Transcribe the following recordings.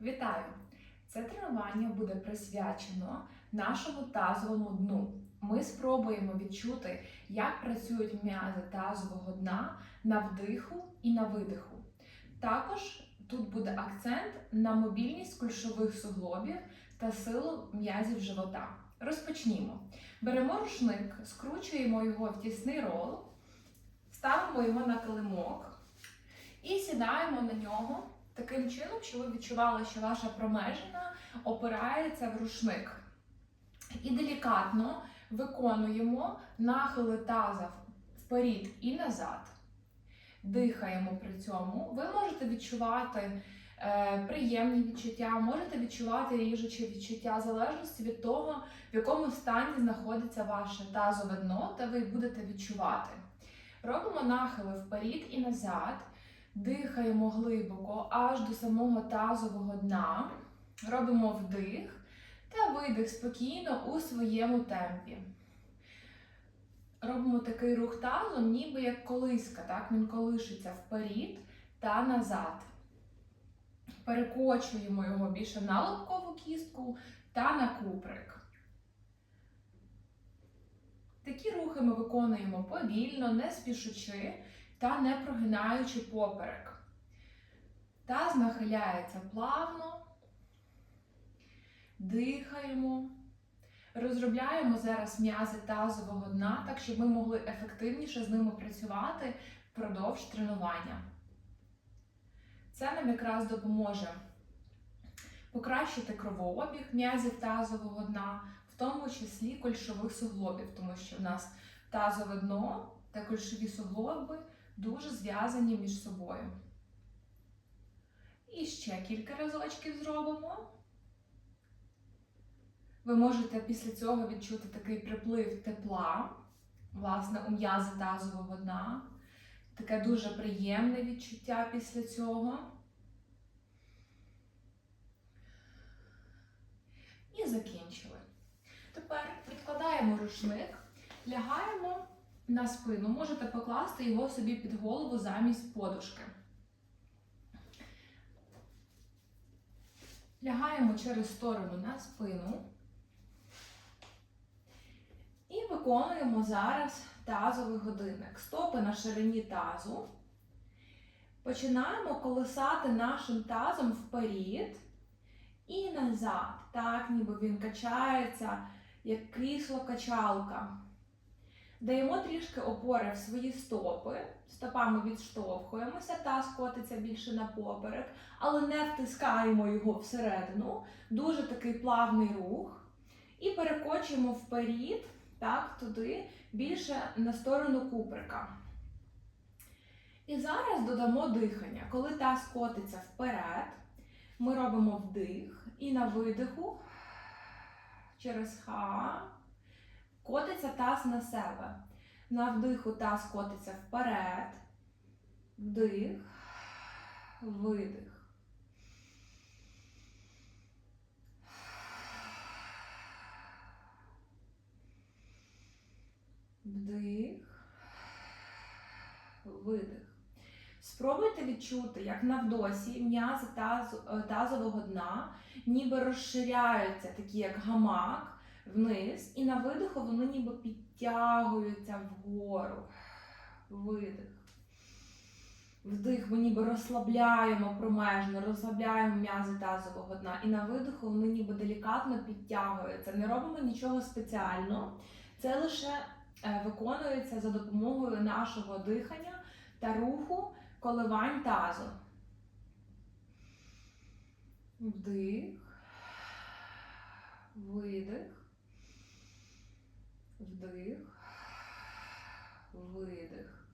Вітаю! Це тренування буде присвячено нашому тазовому дну. Ми спробуємо відчути, як працюють м'язи тазового дна на вдиху і на видиху. Також тут буде акцент на мобільність кульшових суглобів та силу м'язів живота. Розпочнімо. Беремо рушник, скручуємо його в тісний рол, ставимо його на килимок і сідаємо на нього таким чином, що ви відчували, що ваша промежина опирається в рушник. І делікатно виконуємо нахили таза вперед і назад. Дихаємо при цьому. Ви можете відчувати е, приємні відчуття, можете відчувати ріжучі відчуття, в залежності від того, в якому стані знаходиться ваше тазове дно, та ви будете відчувати. Робимо нахили вперед і назад. Дихаємо глибоко аж до самого тазового дна. Робимо вдих та видих спокійно у своєму темпі. Робимо такий рух тазом, ніби як колиска, так? Він колишиться вперед та назад. Перекочуємо його більше на лобкову кістку та на куприк. Такі рухи ми виконуємо повільно, не спішучи та не прогинаючи поперек. Таз нахиляється плавно, дихаємо. Розробляємо зараз м'язи тазового дна, так щоб ми могли ефективніше з ними працювати впродовж тренування. Це нам якраз допоможе покращити кровообіг м'язів тазового дна, в тому числі кольшових суглобів, тому що в нас тазове дно та кольшові суглоби дуже зв'язані між собою. І ще кілька разочків зробимо. Ви можете після цього відчути такий приплив тепла, власне, у м'язи тазового дна. Таке дуже приємне відчуття після цього. І закінчили. Тепер відкладаємо рушник, лягаємо на спину. Можете покласти його собі під голову замість подушки. Лягаємо через сторону на спину. І виконуємо зараз тазовий годинник. Стопи на ширині тазу. Починаємо колесати нашим тазом вперед і назад. Так, ніби він качається, як крісло качалка. Даємо трішки опори в свої стопи, стопами відштовхуємося, таз котиться більше на поперек, але не втискаємо його всередину. Дуже такий плавний рух. І перекочуємо вперед, так, туди, більше на сторону куприка. І зараз додамо дихання. Коли таз котиться вперед, ми робимо вдих і на видиху через ха. Котиться таз на себе. На вдиху таз котиться вперед. Вдих, видих. Вдих, видих. Спробуйте відчути, як на вдосі м'язи тазу- е, тазового дна ніби розширяються, такі як гамак вниз, і на видиху вони ніби підтягуються вгору. Видих. Вдих, ми ніби розслабляємо промежно, розслабляємо м'язи тазового дна. І на видиху вони ніби делікатно підтягуються. Не робимо нічого спеціального. Це лише е, виконується за допомогою нашого дихання та руху коливань тазу. Вдих, видих. Вдих, видих.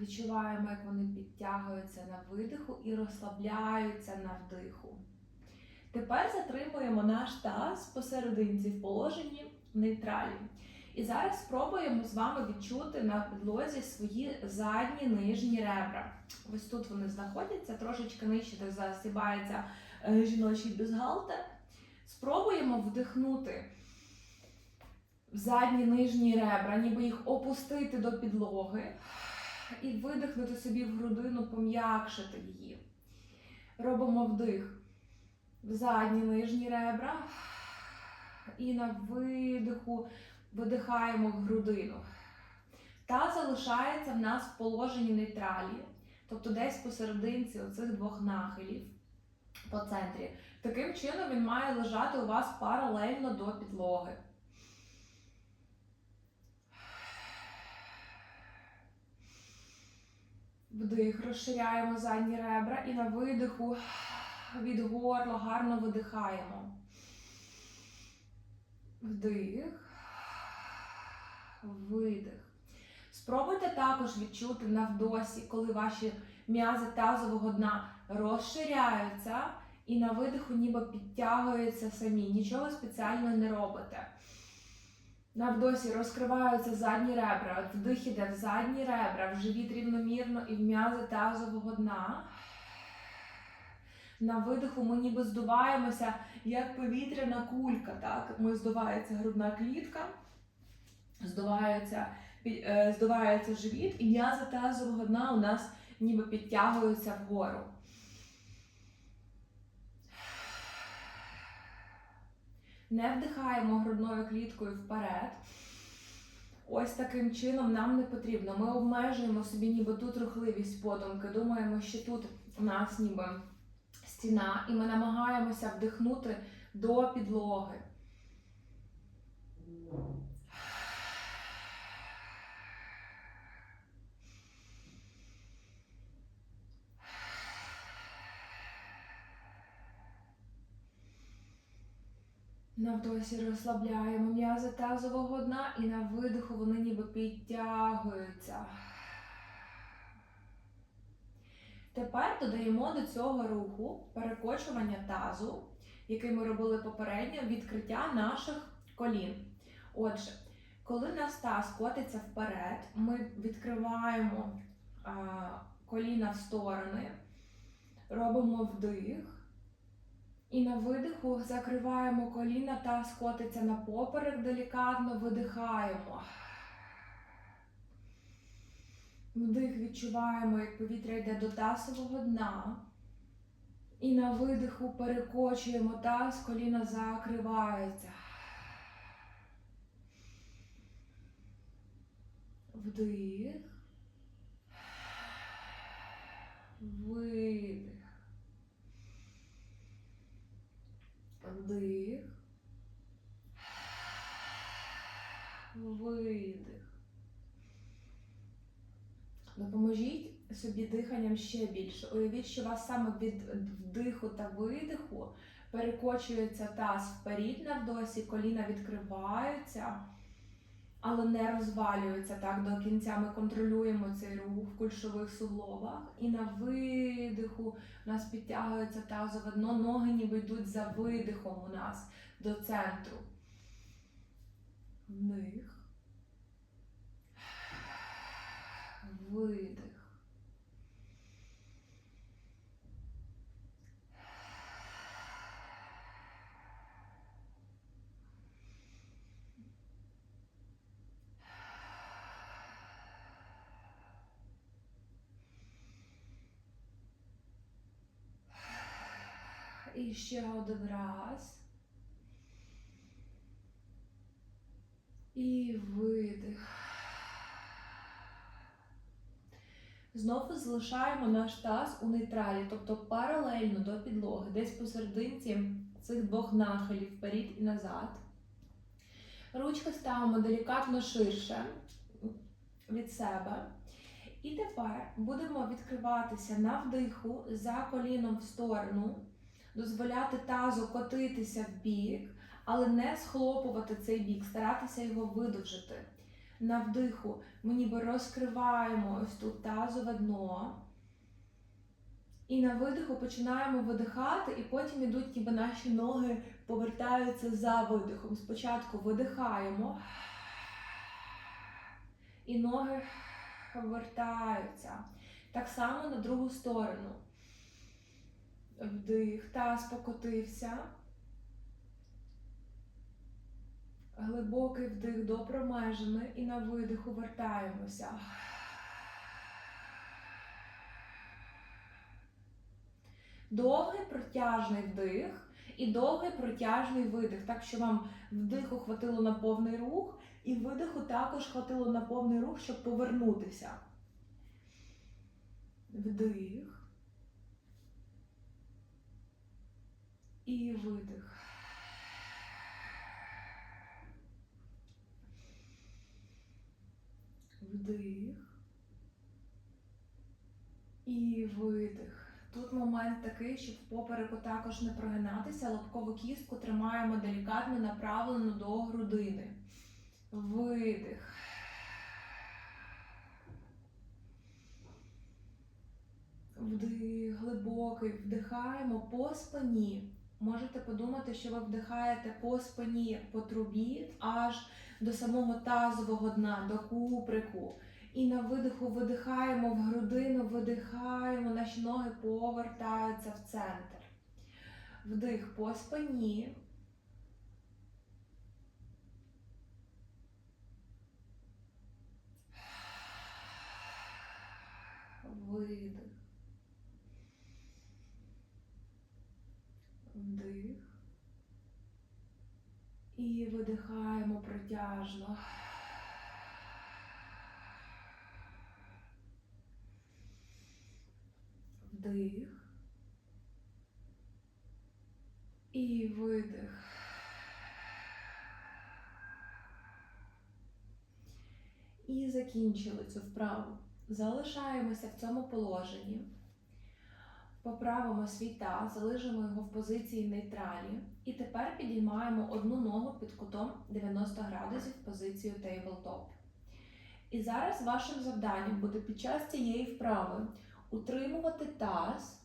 Відчуваємо, як вони підтягуються на видиху і розслабляються на вдиху. Тепер затримуємо наш таз посерединці в положенні нейтралі. І зараз спробуємо з вами відчути на підлозі свої задні нижні ребра. Ось тут вони знаходяться, трошечки нижче, де засібається е, жіночий бюстгальтер. Спробуємо вдихнути в задні нижні ребра, ніби їх опустити до підлоги і видихнути собі в грудину, пом'якшити її. Робимо вдих в задні нижні ребра. І на видиху видихаємо в грудину. Та залишається в нас в положенні нейтралі, тобто десь посерединці оцих двох нахилів по центрі. Таким чином він має лежати у вас паралельно до підлоги. Вдих, розширяємо задні ребра і на видиху від горла гарно видихаємо. Вдих, видих. Спробуйте також відчути на вдосі, коли ваші м'язи тазового дна розширяються і на видиху ніби підтягуються самі. Нічого спеціально не робите. На вдосі розкриваються задні ребра. Вдих іде в задні ребра, в живіт рівномірно і в м'язи тазового дна. На видиху ми ніби здуваємося, як повітряна кулька. Так? Ми здувається грудна клітка, здувається, е, здувається живіт, і м'язи тазового дна у нас ніби підтягуються вгору. Не вдихаємо грудною кліткою вперед. Ось таким чином нам не потрібно. Ми обмежуємо собі ніби тут рухливість подумки. Думаємо, що тут у нас ніби стіна, і ми намагаємося вдихнути до підлоги. На вдосі розслабляємо м'язи тазового дна і на видиху вони ніби підтягуються. Тепер додаємо до цього руху перекочування тазу, який ми робили попередньо, відкриття наших колін. Отже, коли наш таз котиться вперед, ми відкриваємо а, коліна в сторони, робимо вдих. І на видиху закриваємо коліна та скотиться на поперек, делікатно видихаємо. Вдих відчуваємо, як повітря йде до тазового дна. І на видиху перекочуємо таз, коліна закриваються. Вдих. Видих. Вдих. Видих. Допоможіть собі диханням ще більше. Уявіть, що у вас саме від вдиху та видиху перекочується таз вперед на вдосі, коліна відкриваються, але не розвалюються так до кінця. Ми контролюємо цей рух в кульшових суглобах. І на видиху у нас підтягується тазове дно, ноги ніби йдуть за видихом у нас до центру. Вдих. Видих. І ще один раз. І видих. Знову залишаємо наш таз у нейтралі, тобто паралельно до підлоги, десь посерединці цих двох нахилів вперед і назад. Ручки ставимо делікатно ширше від себе. І тепер будемо відкриватися на вдиху за коліном в сторону, дозволяти тазу котитися в бік, але не схлопувати цей бік, старатися його видовжити. На вдиху ми ніби розкриваємо ось тут тазове дно. І на видиху починаємо видихати, і потім ідуть ніби наші ноги повертаються за видихом. Спочатку видихаємо, І ноги вертаються. Так само на другу сторону. Вдих, таз покотився. Глибокий вдих до промежини і на видиху вертаємося. Довгий протяжний вдих і довгий протяжний видих, так що вам вдиху хватило на повний рух, і видиху також хватило на повний рух, щоб повернутися. Вдих. І видих. Вдих. І видих. Тут момент такий, щоб в попереку також не прогинатися. Лобкову кістку тримаємо делікатно направлену до грудини. Видих. Вдих, глибокий, вдихаємо по спині. Можете подумати, що ви вдихаєте по спині, по трубі, аж до самого тазового дна, до куприку. І на видиху видихаємо в грудину, видихаємо, наші ноги повертаються в центр. Вдих по спині. Видих. Вдих. І видихаємо протяжно. Вдих. І видих. І закінчили цю вправу. Залишаємося в цьому положенні. Поправимо свій таз, залишимо його в позиції нейтралі. І тепер підіймаємо одну ногу під кутом 90 градусів в позицію тейблтоп. І зараз вашим завданням буде під час цієї вправи утримувати таз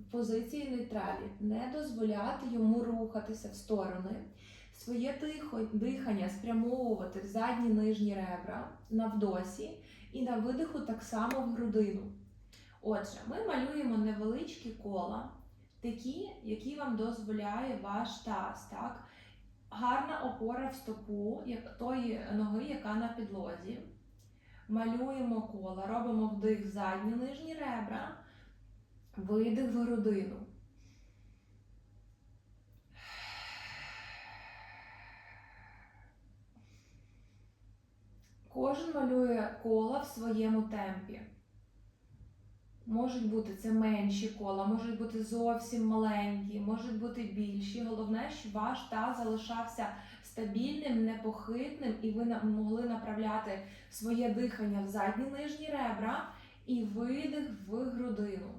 в позиції нейтралі, не дозволяти йому рухатися в сторони, своє тихо- дихання спрямовувати в задні нижні ребра на вдосі і на видиху так само в грудину. Отже, ми малюємо невеличкі кола, такі, які вам дозволяє ваш таз. Так? Гарна опора в стопу як- тої ноги, яка на підлозі. Малюємо кола, робимо вдих в задні нижні ребра, видих в грудину. Кожен малює кола в своєму темпі. Можуть бути це менші кола, можуть бути зовсім маленькі, можуть бути більші. Головне, щоб ваш таз залишався стабільним, непохитним, і ви могли направляти своє дихання в задні нижні ребра і видих в грудину.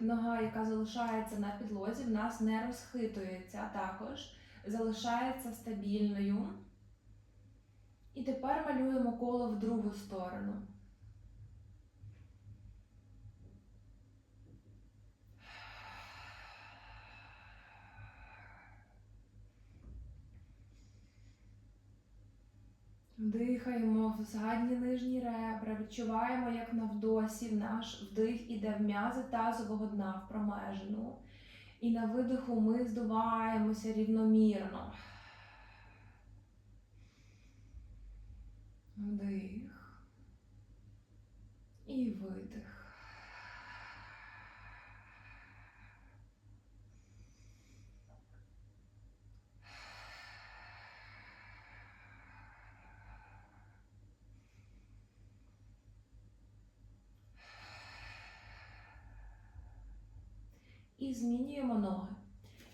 Нога, яка залишається на підлозі, в нас не розхитується, а також залишається стабільною. І тепер малюємо коло в другу сторону. Дихаємо в задні нижні ребра, відчуваємо, як на вдосі наш вдих іде в м'язи тазового дна в промежину. І на видиху ми здуваємося рівномірно. Вдих. І видих. І змінюємо ноги.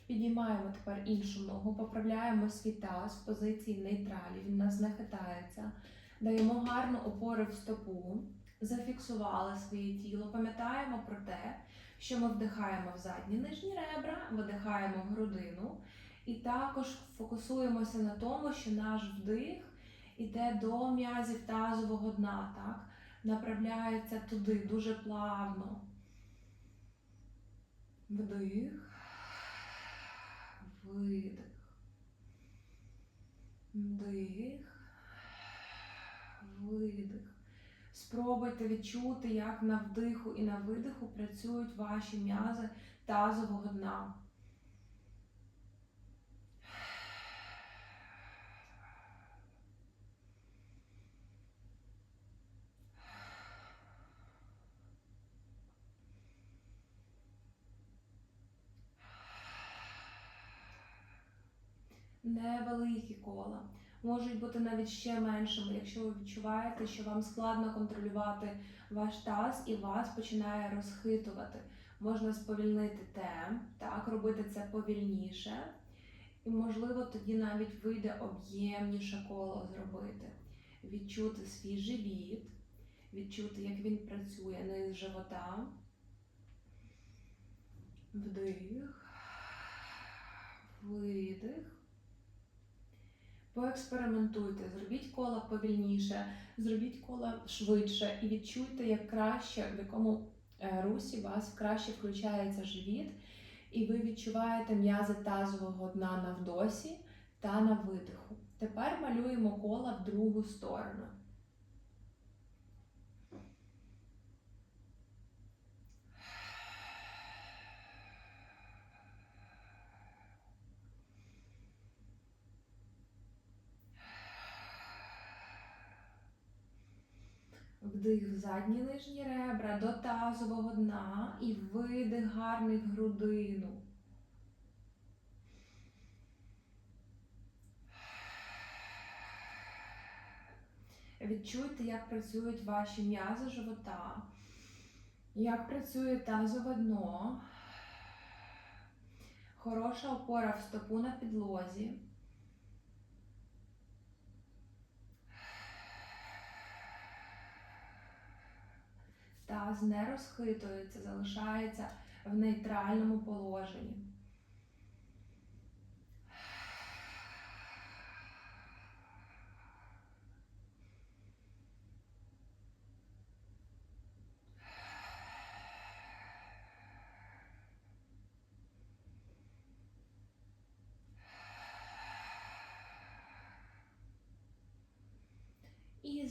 Підіймаємо тепер іншу ногу, поправляємо свій таз в позиції нейтралі, він нас не хитається. Даємо гарну опору в стопу, зафіксували своє тіло. Пам'ятаємо про те, що ми вдихаємо в задні нижні ребра, видихаємо в грудину. І також фокусуємося на тому, що наш вдих іде до м'язів тазового дна, так? направляється туди дуже плавно. Вдих. Видих. Вдих. Видих. Спробуйте відчути, як на вдиху і на видиху працюють ваші м'язи тазового дна. Невеликі кола. Можуть бути навіть ще меншими, якщо ви відчуваєте, що вам складно контролювати ваш таз і вас починає розхитувати. Можна сповільнити темп, так, робити це повільніше. І, можливо, тоді навіть вийде об'ємніше коло зробити. Відчути свій живіт, відчути, як він працює низ живота. Вдих, видих. Поекспериментуйте, зробіть кола повільніше, зробіть кола швидше і відчуйте, як краще, в якому е, русі вас краще включається живіт, і ви відчуваєте м'язи тазового дна на вдосі та на видиху. Тепер малюємо кола в другу сторону. Вдих задні нижні ребра до тазового дна і видих гарний в грудину. Відчуйте, як працюють ваші м'язи живота, як працює тазове дно. Хороша опора в стопу на підлозі. Таз не розхитується, залишається в нейтральному положенні.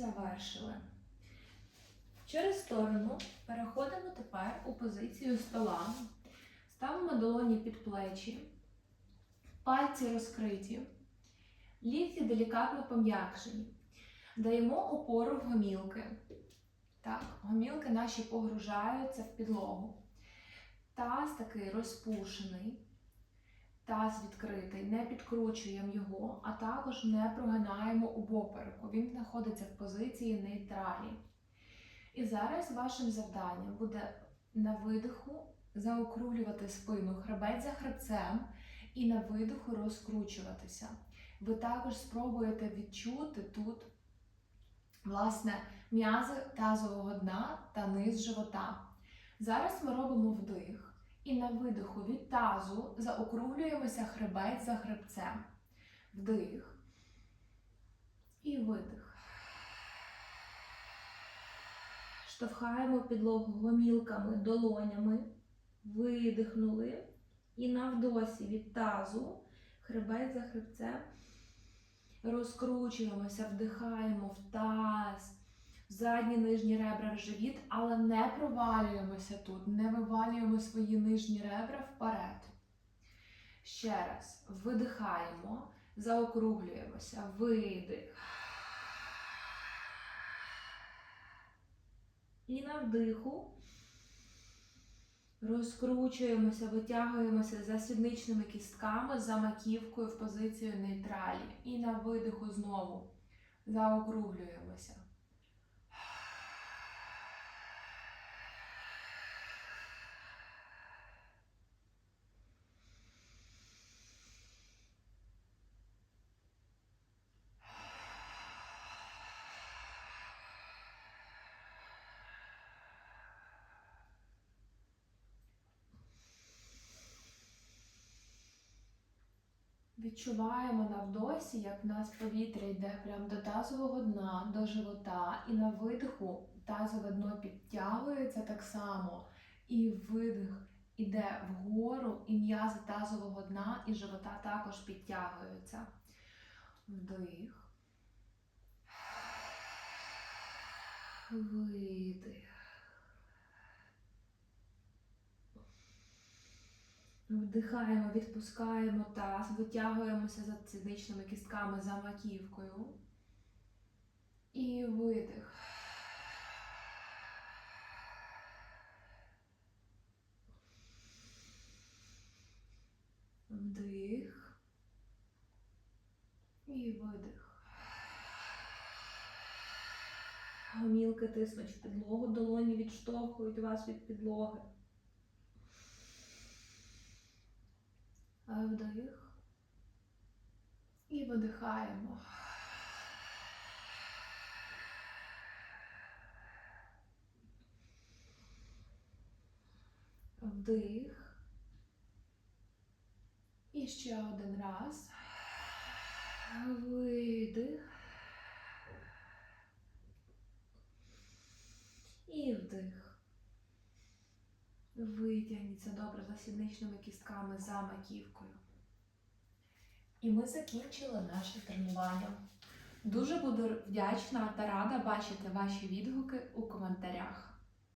Завершили. Через сторону переходимо тепер у позицію стола. Ставимо долоні під плечі, пальці розкриті, лікті делікатно пом'якшені. Даємо опору в гомілки. Так, гомілки наші погружаються в підлогу. Таз такий розпушений, таз відкритий, не підкручуємо його, а також не прогинаємо у попереку. Він знаходиться в позиції нейтралі. І зараз вашим завданням буде на видиху заокруглювати спину хребець за хребцем і на видиху розкручуватися. Ви також спробуєте відчути тут, власне, м'язи тазового дна та низ живота. Зараз ми робимо вдих і на видиху від тазу заокруглюємося хребець за хребцем. Вдих і видих. Штовхаємо підлогу гомілками, долонями, видихнули. І на вдосі від тазу, хребець за хребцем. Розкручуємося, вдихаємо в таз, в задні нижні ребра в живіт, але не провалюємося тут, не вивалюємо свої нижні ребра вперед. Ще раз видихаємо, заокруглюємося, видих. І на вдиху розкручуємося, витягуємося за сідничними кістками, за маківкою в позицію нейтралі. І на видиху знову заокруглюємося. Відчуваємо на вдосі, як в нас повітря йде прямо до тазового дна, до живота, і на видиху тазове дно підтягується так само. І видих, іде вгору, і м'язи тазового дна і живота також підтягуються. Вдих. Видих. Вдихаємо, відпускаємо таз, витягуємося за сідничними кістками за маківкою. І видих. Вдих. І видих. Гомілки тиснуть в підлогу, долоні відштовхують вас від підлоги. Вдих. І видихаємо. Вдих. І ще один раз. Видих. І вдих. Витягніться добре за сідничними кістками за маківкою. І ми закінчили наше тренування. Дуже буду вдячна та рада бачити ваші відгуки у коментарях.